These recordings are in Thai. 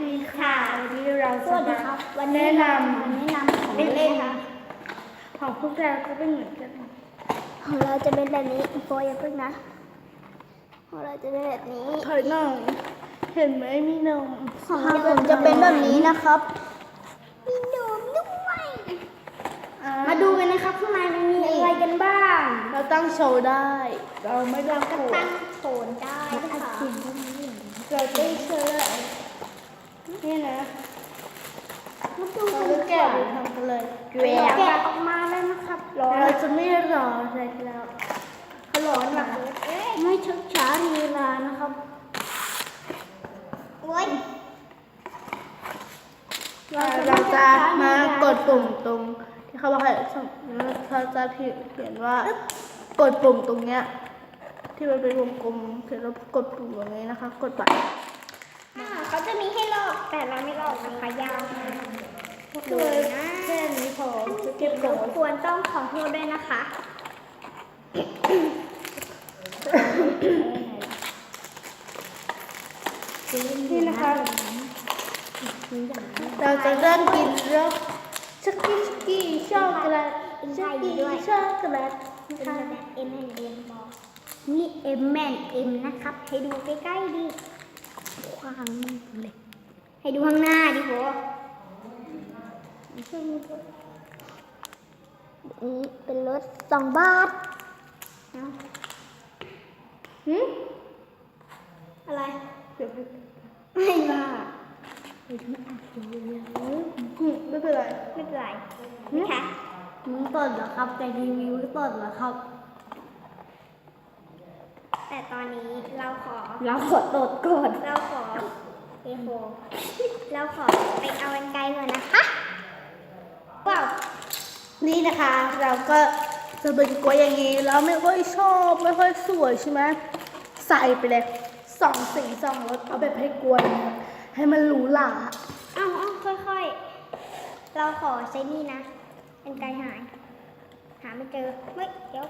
ดีค่ะวันนี้เราสจะวัสดีมาครับวันนี้แนะนเรามาแนะนำของเล่นค่ะำของพวกเราก็เป็นเหมือนกันของเราจะเป็นแบบนี้โฟอย่าเพิ่งนะของเราจะเป็นแบบนี้ถอยหน่อยเห็นไหมมีนมของผมจะเป็นแบบนี้นะครับมีนมด้วยอ่มาดูกันนะครับข้างในมันมีอะไรกันบ้าง เราตั้งโชว์ได้ เราไม่ต้องก็โขตั้งโถนได้นะคะเราตั้งโชว์ได้นี่นะ มาดู เรากันจะดีแกะกว่าหรือทำกันเลยแกะออกมาแล้วนะครับ ร้อนเราจะไม่รออะไรแล้วเขาร้อนหลักไม่ชักช้ามีเวลานะครับโอ้ยเราจะมากดปุ่มตรง ที่เขาบอกให้เขาจะเขียนว่ากดปุ่มตรงเนี้ย ที่มันเป็นวงกลมเขียนว่ากดปุ่มตรงนี้นะคะ กดไปอ่าเขาจะมีให้ลอกแต่เราไม่ลอกนะคะยาว มากก็เลยแค่นี้พอจะเก็บรก่อบนกวนต้องขอโทษด้วยนะคะนี่นะคะ เราจะเริ่มกินรสสกี้สกี้ช็อกโกแลตสกี้ช็อกโกแลตเป็นแบบเอ็มแอนเอ็มบอกนี่เอ็มแมนเอ็มนะครับ ให้ดูใกล้ๆดิควางเลยให้ดูข้างหน้าดิโห นี่เป็นรถสองบาทเนาะหืมอะไรเดี๋ยวไปไม่บ้าหืมไม่เป็นไรไม่เป็นไรนะคะมึงต้นเหรอครับแต่รีวิวต้นเหรอครับ แต่ตอนนี้เราขอ เราขอตดก่อน เราขอเอโฟเราขอไปเอากันไกลก่อนนะคะ ว้าวนี่นะคะ เราก็จะเป็นกล้วยอย่างนี้แล้วไม่ค่อยชอบไม่ค่อยสวยใช่ไหมใส่ไปเลยสองสีสองรสเอาแบบให้กล้วยนะให้มันหรูหราเอ้าเอ้าค่อยๆ เราขอใช้นี่นะกันไกลหาย หาไม่เจอเฮ้ยเดี๋ยว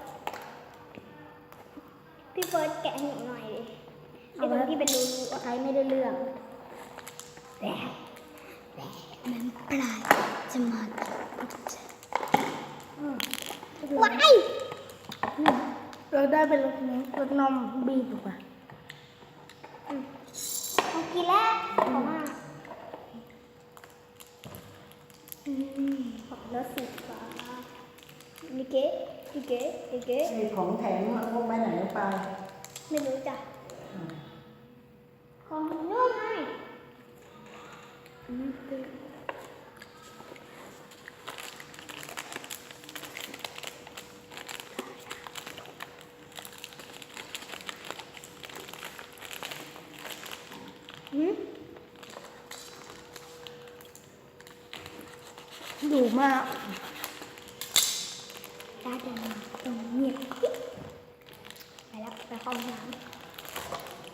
พี่เฟิร์สแกะให้หนูหน่อยดิไอ้ตรงที่เป็นรูๆอะใช้ไม่ได้เรื่อง ได้เป็นรสนี้รสนมบีบถูกปะเอากินแล้วขอมากของรถสีฟ้านิเกะนิเกะนิเกะไอ้ของแถมอะพวกไปไหนก็ไปไม่รู้จ้ะของนุ่มไง ดูมากตาเดินตรงเงียบไปแล้วไปเข้าห้องน้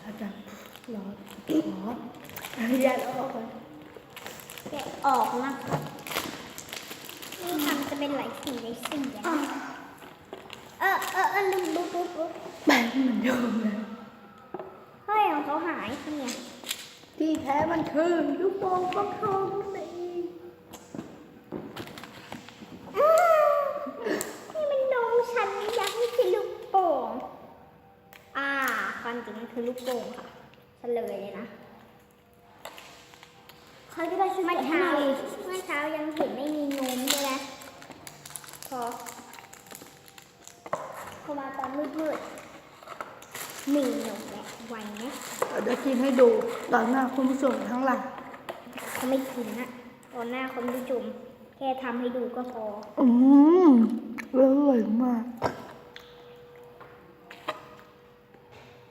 อาจารย์ร้อนร้อนยัดออกก่อนำแกะออกนะครับนี่ทำจะเป็นหลายสีหลายสีอะเออเออเออลืมบุ๊บบุ๊บบุ๊บแปลงเหมือนเดิมเลย เฮ้ยของเขาหายเนี่ย ที่ แท้มันคือลูกโป่งฟักทองนั่นเองอ้าวนี่มันนมฉันยักษ์ไม่ใช่ลูกโป่ง อ่าความจริงมันคือลูกโป่งค่ะเฉลยเลยนะใครก็ได้ช่วยเมื่อแกะให้เช้าหน่อยเมื่อเช้ายังเห็นไม่มีนมเลยนะพอพอมาตอนมืดๆ มีนมแล้วไวไหมเดี๋ยวกินให้ดูต่อหน้าคุณผู้ชมทั้งหลายเขาไม่กินนะตอนหน้าคนผู้ชมแค่ทำให้ดูก็พอ อืมอร่อยมาก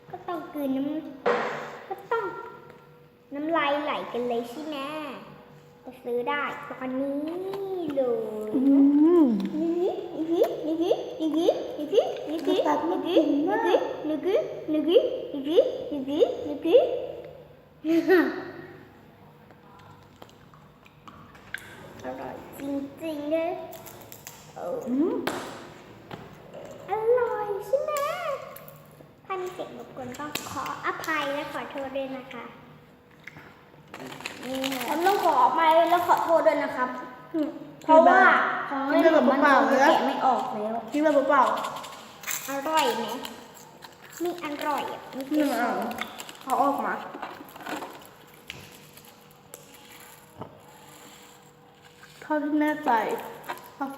ก็ต้องกลืนน้ำก็ต้องน้ำลายไหลกันเลยใช่ไหมจะ ซื้อได้ตอนนี้เลยอืมนี่นี่นี่นี่นี่นี่นี่นี่นี่นี่นี่นี่นี่นี่นี่นี่นี่อร่อยจริงๆเลยอืมอร่อยใช่ไหมถ้ามีเสียงรบกวนก็ขออภัยและขอโทษด้วยนะคะนี่ ไปแล้วขอโทษด้วยนะครับ เพราะว่าของเล่นของมันคงจะแกะไม่ออกแล้ว กินแบบเปล่าอร่อยไหมไม่อร่อยอะไม่ๆนี่ใช่มันเอาเขาออกมา เท่าที่แน่ใจผสม